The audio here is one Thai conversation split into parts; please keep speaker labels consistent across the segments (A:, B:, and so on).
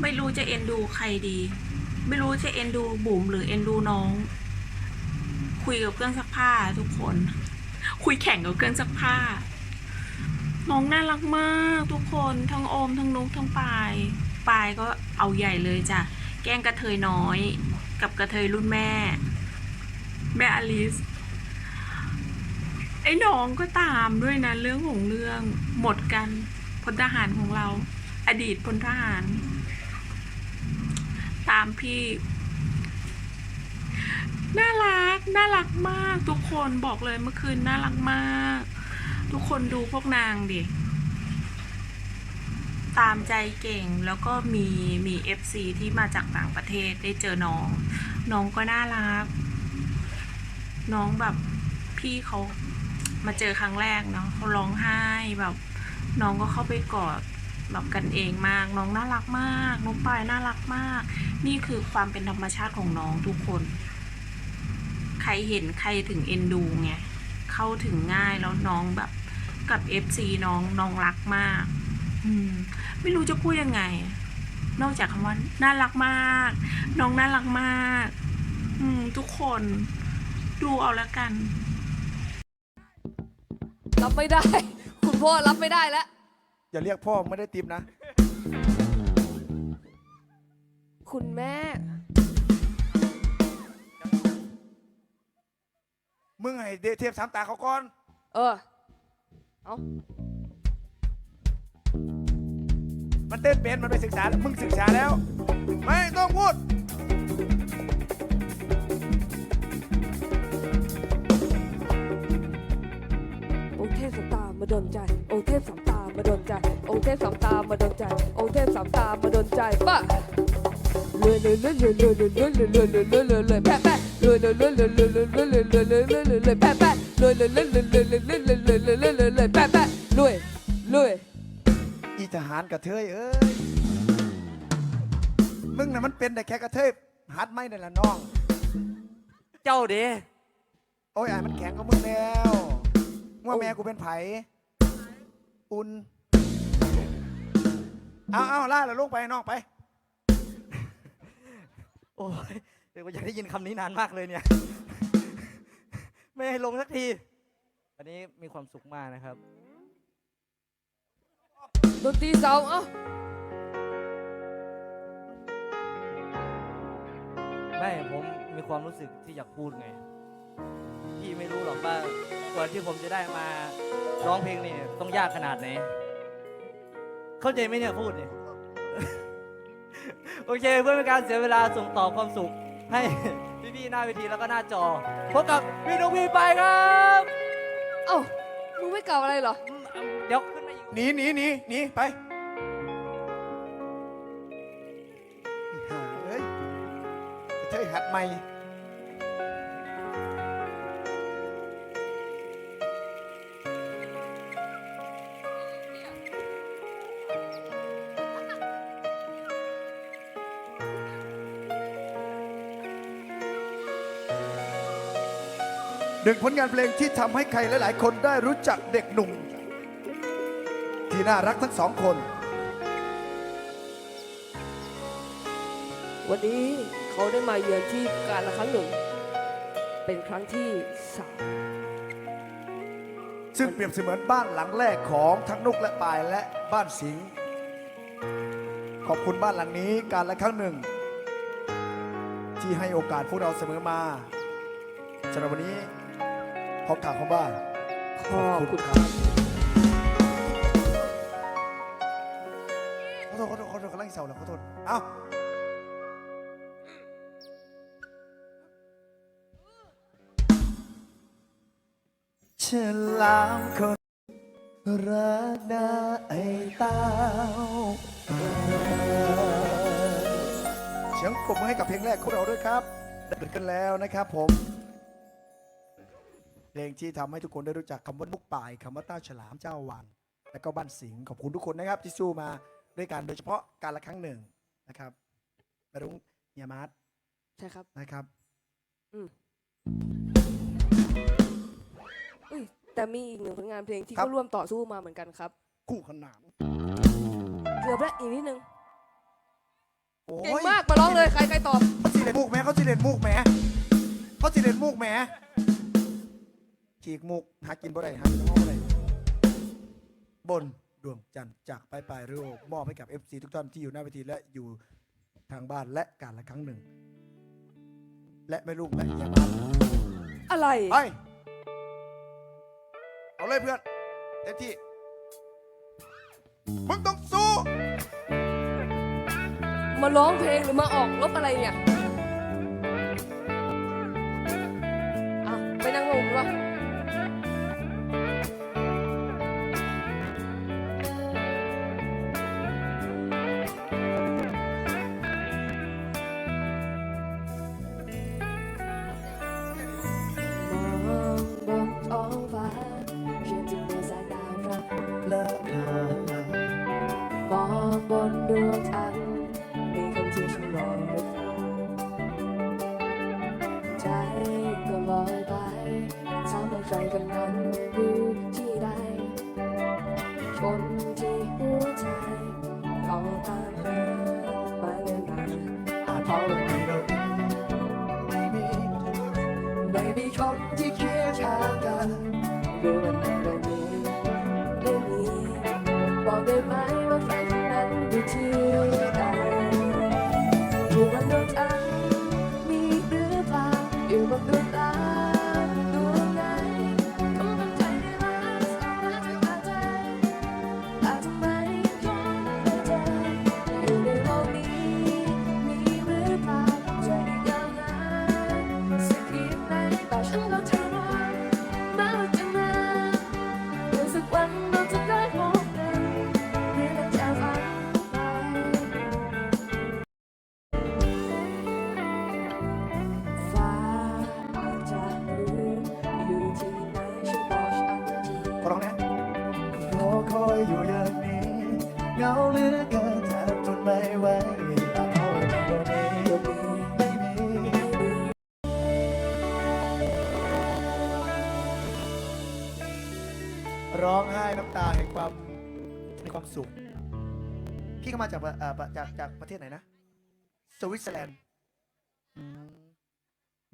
A: ไม่รู้จะเอ็นดูใครดี ไม่รู้จะเอ็นดูบุ๋มหรือเอ็นดูน้อง คุยกับเครื่องซักผ้าทุกคน คุยแข่งกับเครื่องซักผ้า น้องน่ารักมากทุกคนทั้งโอมทั้งนุกทั้งปายปายก็เอาใหญ่เลยจ้ะแกล้งกระเทยน้อย กับกระเทยรุ่นแม่ แม่อลิสไอ้น้องก็ตามด้วยนะเรื่องของเรื่องหมดกันพลทหารของเรา อดีตพลทหาร ตามพี่ น่ารัก น่ารักมาก ทุกคนบอกเลยเมื่อคืนน่ารักมาก ทุกคนดูพวกนางดิ ตามใจเก่งแล้วก็มีมีเอฟซีที่มาจากต่างประเทศได้เจอน้อง น้องก็น่ารัก น้องแบบพี่เขามาเจอครั้งแรกเนาะเขาร้องไห้แบบ น้องก็เข้าไปกอด แบบกันเองมาก น้องน่ารักมาก น้องปายน่ารักมาก นี่คือความเป็นธรรมชาติของน้องทุกคน ใครเห็นใครถึงเอ็นดูไง เข้าถึงง่ายแล้วน้องแบบกับเอฟซีน้องน้องรักมาก อืม ไม่รู้จะพูดยังไง นอกจากคำว่าน่ารักมาก น้องน่ารักมาก อืม ทุกคนดูเอาละกัน
B: รับไม่ได้ คุณพ่อรับไม่ได้แล้ว
C: อย่าเรียกพ่อไม่ได้ติมนะ
B: คุณแม่
C: มึงให้เดเทพสามตาเขาก่อน
B: เออ เอา
C: มันเต้นเป็นมันไปศึกษามึงศึกษาแล้ว ไม่ต้องพูด
B: องค์เทพสามตามาดนใจ องค์เทพสาม ตามาดนใจ องค์เทพสามตามาดนใจ องค์เทพสามตามาดนใจป่ะรวยรวยรวยรวยรวยรวยรวยรวยรวยรวยรวยรวยรวยแปะแปะรวยรวยรวยรวยรวยรวยรวยรวยรวยรวยรวยรวยรวยแปะแปะรวยรวยรวยรวยรวยรวยรวยรวยรวยรวยรวยรวยแปะแปะรวยรวย
C: อีทหารกระเทยเอ้ยมึงน่ะมันเป็นแต่แค่กระเทยหัดไม่นั่นละน้อง
D: เจ้าเด้
C: โอ้ยไอ้มันแข็งกับมึงแล้วว่าแม่กูเป็นไผ อุ่น เอาเอาล่าแล้วลงไปน้องไป
D: โอ้ยเดี๋ยวอยากได้ยินคำนี้นานมากเลยเนี่ย ไม่ให้ลงสักทีวันนี้มีความสุขมากนะครับ
B: ดนตรีเสาเอ้า
D: ไม่ผมมีความรู้สึกที่อยากพูดไง พี่ไม่รู้หรอกว่าก ว่าที่ผมจะได้มาร้องเพลงนี่ต้องยากขนาดไหน เข้าใจไหมเนี่ยพูดเนี่ย โอเคเพื่อเป็นการเสียเวลาส่งต่อความสุข ให้พี่ๆหน้าเวทีแล้วก็หน้าจอพบกับพี่นุกพี่ไปครับ
B: เอ้ามึงไม่กล่าวอะไรเหรอ
D: อืมเดี๋ยวขึ้นมาอีก
C: หนีหนีหนีหนีไปอีห่าเอ้ยกระเทยหัดไม่ หนึ่งผลงานเพลงที่ทำให้ใครหลาย ๆ คนได้รู้จักเด็กหนุ่ม ที่น่ารักทั้งสองคน
B: วันนี้เขาได้มาเยือนที่การละครั้งหนึ่ง เป็นครั้งที่สาม
C: ซึ่งเปรียบเสมือนบ้านหลังแรกของทั้งนุกและปายและบ้านสิงห์ขอบคุณบ้านหลังนี้การละครั้งหนึ่ง ที่ให้โอกาสพวกเราเสมอมาสำหรับวันนี้ พบถามของบ้าน
B: ขอบคุณครับ
C: ขอโทษขอโทษขอโทษกำลังเศร้าแล้วขอโทษเอ้าฉลามคนรักนาไอเต้าเสียงปรบมือให้กับเพลงแรกของเราด้วยครับได้เปิดกันแล้วนะครับผมเพ ลงที่ทำให้ทุกคนได้รู้จักคำว่ามุกป่ายคำว่าต้าฉลามเจ้าวังและก็บ้านสิงห์ขอบคุณทุกคนนะครับ ที่สู้มาด้วยกันโดยเฉพาะการละครั้งหนึ่งนะครับไปรุ้งเฮียมาร์ท
B: ใช่ครับ
C: นะครับ
B: อุ้ยแต่มีอีกหนึ่งผลงานเพลงที่
C: ครับ
B: เขาร่วมต่อสู้มาเหมือนกันครับ
C: คู่ขนาน
B: เกือบแล้วอีกนิดนึง
C: โอ้
B: เก่ง
C: ย
B: มากมาร้องเลยใครใครตอบ
C: เขาจีเล่นมุกแหมเขาจีเล่นมุกแหมเขาจีเล่นมุกแหม ฉีกมุก หากินบ่ได้หากินบ่ได้บนดวงจันทร์จากปลายปลายเรือมอบให้กับ FC ทุกท่านที่อยู่หน้าเวทีและอยู่ทางบ้านและการละครั้งหนึ่ง และแม่ลูกและยายบ้าน
B: อะไร
C: ไปเอาเลยเพื่อนเต็มที่มึงต้องสู้
B: มาร้องเพลงหรือมาออกรบอะไรเนี่ย ใจก็ลอยไปถามว่าใครกันนั้นอยู่ที่ใดคนที่หัวใจเขาตามหามาเรื่อยมา
C: อาจเพราะเราไม่เราไม่มี
B: ไม่มีคนที่เคียงข้างกันหรือวันนั้นเรา เหงาเหลือเกินแทบท
C: นไม่ไหวอาจเพราะเราไม่มีไม่มีร้องไห้น้ำตาแห่งความมีความสุข พี่ก็มาจากประเอ่อประจากจากประเทศไหนนะ สวิตเซอร์แลนด์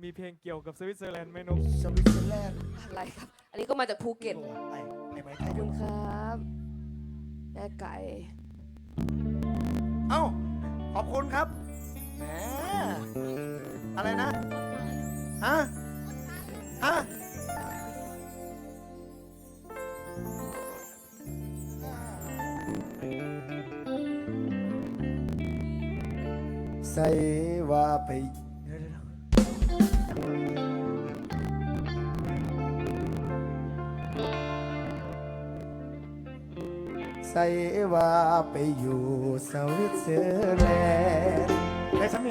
E: มีเพลงเกี่ยวกับสวิตเซอร์แลนด์ไหมนุ๊ก
C: สวิตเซอร์แลนด์
B: อะไรครับ อันนี้ก็มาจากภูเก็ต
C: ไอ้ไอ้ไม้ไท
B: ข
C: ย
B: อบคุณครับ แม่ไก่
C: เอ้า ขอบคุณครับแหมอะไรนะ ฮะ ฮะ ใส่ว่าไป ใส่ว่าไปอยู่สวิตเซอร์แลนด์ไอ้สามี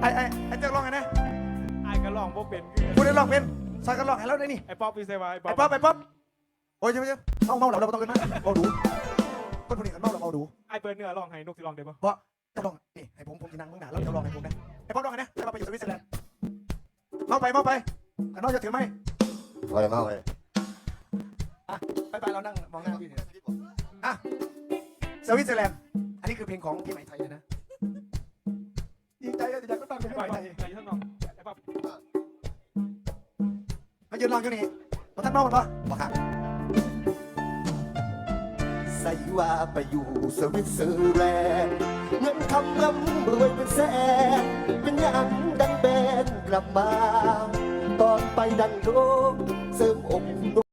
C: ไอ้ไอ้ไอ้เจ้าร้องไงนะ
E: อายก็ร้องบ่เป็นคือ
C: พูดได้ร้องเป็นซอยกันร้องให้แล้วได้นี่
E: ไอ้ป๊อปพี่เซวาไอ้ป๊อ
C: ไอ้
E: ป
C: ป๊อปไอ้ป๊อปโอ้ยเจ้าเจ้าเมาเมาเหล่าเราบ่ต้องกันนะเมาดูคนคนนี้กันเมาเราเมาดู
E: ไอ้เปิดเนื้อร้องให้นุ๊กสิร้องได้ปะ
C: เพราะจะลองนี่ให้ผมผมจะนั่งเมืองหนาแล้วจะลองให้ผมนะไอ้ป๊อปลองไงนะจะมาไปอยู่สวิตเซอร์แลนด์เมาไปเมาไปกันนอกจะถือไหม
F: พอเลยมากเลย
C: อะ ไปเรานั่งมองหน้าพี่เนี่ยอะสวิตเซอร์แลนด์อันนี้คือเพลงของพี่ใหม่ไทยเลยนะดีใจอะอยากก็ตั้งเพลง
E: ไอ้
C: ให้
E: ป๊
C: ให
E: อ
C: ม่
E: ป
C: ไทย
E: ไอ้ท่านน้องไป
C: มายืนลองอยู่นี่มาท่านเมามันปะบอกค่ะ
F: ใส่ว่าไปอยู่สวิตเซอร์แลนด์เงินคำร่ำรวยเป็นแสนเป็นอย่างดังแบนกลับมา ตอนไปดังโดมเสริมอก